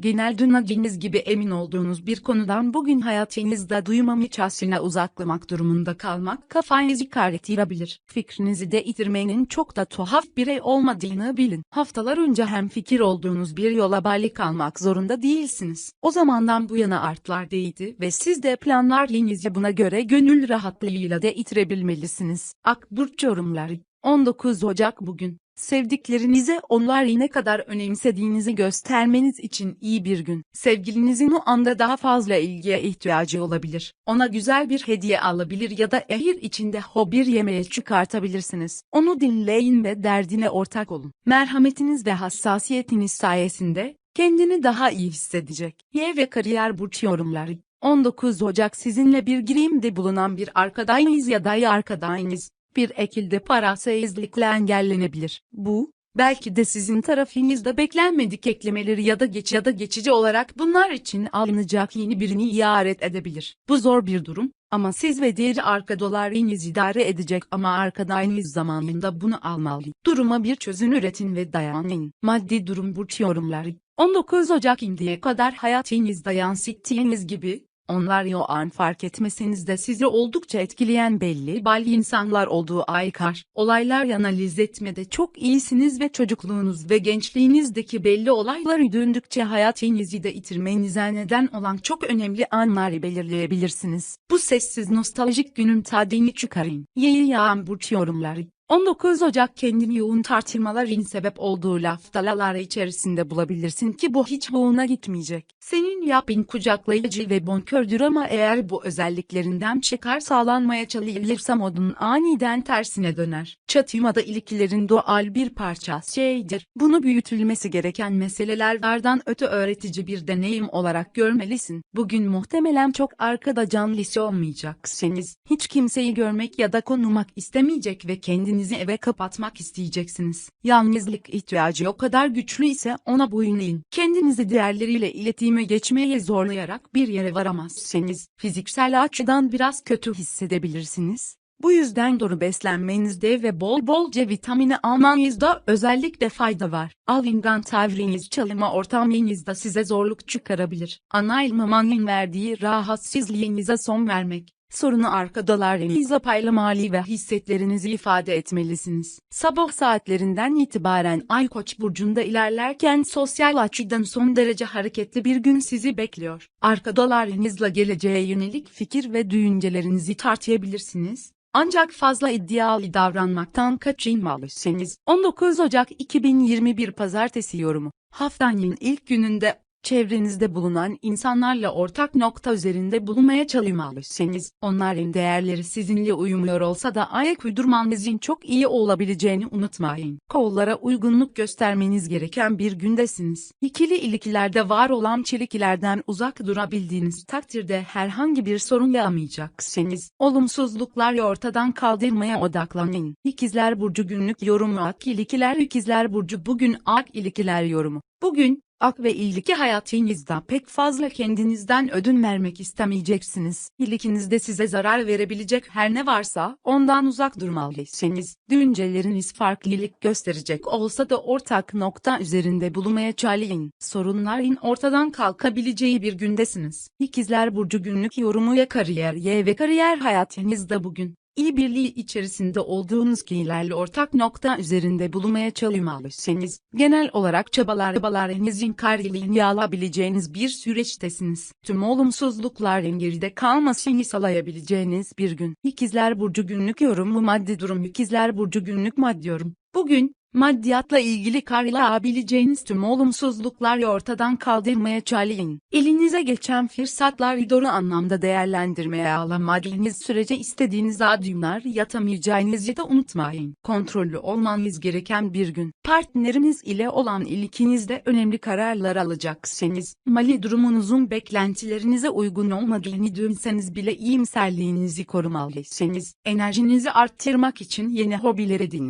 Genel dinlediğiniz gibi emin olduğunuz bir konudan bugün hayatınızda duymamıçasına uzaklamak durumunda kalmak kafanızı karıştırabilir. Fikrinizi de itirmenin çok da tuhaf birey olmadığını bilin. Haftalar önce hem fikir olduğunuz bir yola bağlı kalmak zorunda değilsiniz. O zamandan bu yana artlar değdi ve siz de planlarınızı buna göre gönül rahatlığıyla da itirebilmelisiniz. Akburç yorumları 19 Ocak bugün Sevdiklerinize onları ne kadar önemsediğinizi göstermeniz için iyi bir gün. Sevgilinizin o anda daha fazla ilgiye ihtiyacı olabilir. Ona güzel bir hediye alabilir ya da ehir içinde ho bir yemeğe çıkartabilirsiniz. Onu dinleyin ve derdine ortak olun. Merhametiniz ve hassasiyetiniz sayesinde kendini daha iyi hissedecek. Y ve kariyer burç yorumları 19 Ocak sizinle bir girimde bulunan bir arkadaşınız ya da arkadaşınız bir ekilde parasızlıkla engellenebilir. Bu, belki de sizin tarafınızda beklenmedik eklemeleri ya da geç ya da geçici olarak bunlar için alınacak yeni birini iharet edebilir. Bu zor bir durum ama siz ve diğer arkadaşlarınız idare edecek ama arkadaşınız zamanında bunu almalı. Duruma bir çözüm üretin ve dayanın. Maddi durum burç yorumları 19 Ocak indiye kadar hayatınızda yansıttığınız gibi, onlar o an fark etmeseniz de sizi oldukça etkileyen belli balli insanlar olduğu aykar. Olaylar analiz etmede çok iyisiniz ve çocukluğunuz ve gençliğinizdeki belli olayları döndükçe hayatınızı da yitirmenize neden olan çok önemli anları belirleyebilirsiniz. Bu sessiz nostaljik günün tadını çıkarın. Yeni yağan burç yorumları 19 Ocak kendini yoğun tartışmaların sebep olduğu laftalar içerisinde bulabilirsin ki bu hiç hoğuna gitmeyecek. Senin yapın kucaklayıcı ve bonkördür ama eğer bu özelliklerinden çıkar sağlanmaya çalışırsa modun aniden tersine döner. Çatışmada ilişkilerin doğal bir parçası şeydir. Bunu büyütülmesi gereken meselelerden öte öğretici bir deneyim olarak görmelisin. Bugün muhtemelen çok arkada canlısı olmayacaksınız. Hiç kimseyi görmek ya da konuşmak istemeyecek ve kendini kendinizi eve kapatmak isteyeceksiniz. Yalnızlık ihtiyacı o kadar güçlü ise ona boyun eğin. Kendinizi diğerleriyle iletişime geçmeye zorlayarak bir yere varamazsınız. Fiziksel açıdan biraz kötü hissedebilirsiniz. Bu yüzden doğru beslenmenizde ve bol bol C vitamini almanızda özellikle fayda var. Alıngan tavrınız çalışma ortamınızda size zorluk çıkarabilir. Ana ilmamanın verdiği rahatsızlığınıza son vermek sorunu arkadaşlarınızla paylaşmalı ve hissetlerinizi ifade etmelisiniz. Sabah saatlerinden itibaren Ay Koç burcunda ilerlerken sosyal açıdan son derece hareketli bir gün sizi bekliyor. Arkadaşlarınızla geleceğe yönelik fikir ve düşüncelerinizi tartışabilirsiniz. Ancak fazla iddialı davranmaktan kaçınmalısınız. 19 Ocak 2021 Pazartesi yorumu. Haftanın ilk gününde Çevrenizde bulunan insanlarla ortak nokta üzerinde bulunmaya çalışmalısınız. Onların değerleri sizinle uyumuyor olsa da ayak uydurmanızın çok iyi olabileceğini unutmayın. Kollara uygunluk göstermeniz gereken bir gündesiniz. İkili ilişkilerde var olan çelikilerden uzak durabildiğiniz takdirde herhangi bir sorun yaşamayacaksınız. Olumsuzluklar ortadan kaldırmaya odaklanın. İkizler Burcu günlük yorumu Ak ilişkiler İkizler Burcu bugün Ak ilişkiler yorumu. Bugün, ak ve ilgili hayatınızda pek fazla kendinizden ödün vermek istemeyeceksiniz. İlişkinizde size zarar verebilecek her ne varsa ondan uzak durmalısınız. Düşünceleriniz farklılık gösterecek olsa da ortak nokta üzerinde bulunmaya çalışın. Sorunların ortadan kalkabileceği bir gündesiniz. İkizler Burcu günlük yorumu ya kariyer ye ve kariyer hayatınızda bugün birliği içerisinde olduğunuz kişilerle ortak nokta üzerinde bulunmaya çalışmalısınız. Genel olarak çabalarınızın karşılığını alabileceğiniz bir süreçtesiniz. Tüm olumsuzlukların geride kalmasını sağlayabileceğiniz bir gün. İkizler Burcu günlük yorumu maddi durum İkizler Burcu günlük maddi yorum. Bugün, Maddiyatla ilgili karşılayabileceğiniz tüm olumsuzlukları ortadan kaldırmaya çalışın. Elinize geçen fırsatları doğru anlamda değerlendirmeye alamadığınız sürece istediğiniz adımlar yatamayacağınızı da unutmayın. Kontrollü olmanız gereken bir gün. Partneriniz ile olan ilişkinizde önemli kararlar alacaksınız. Mali durumunuzun beklentilerinize uygun olmadığını düşünseniz bile iyimserliğinizi korumalısınız. Enerjinizi arttırmak için yeni hobiler edin.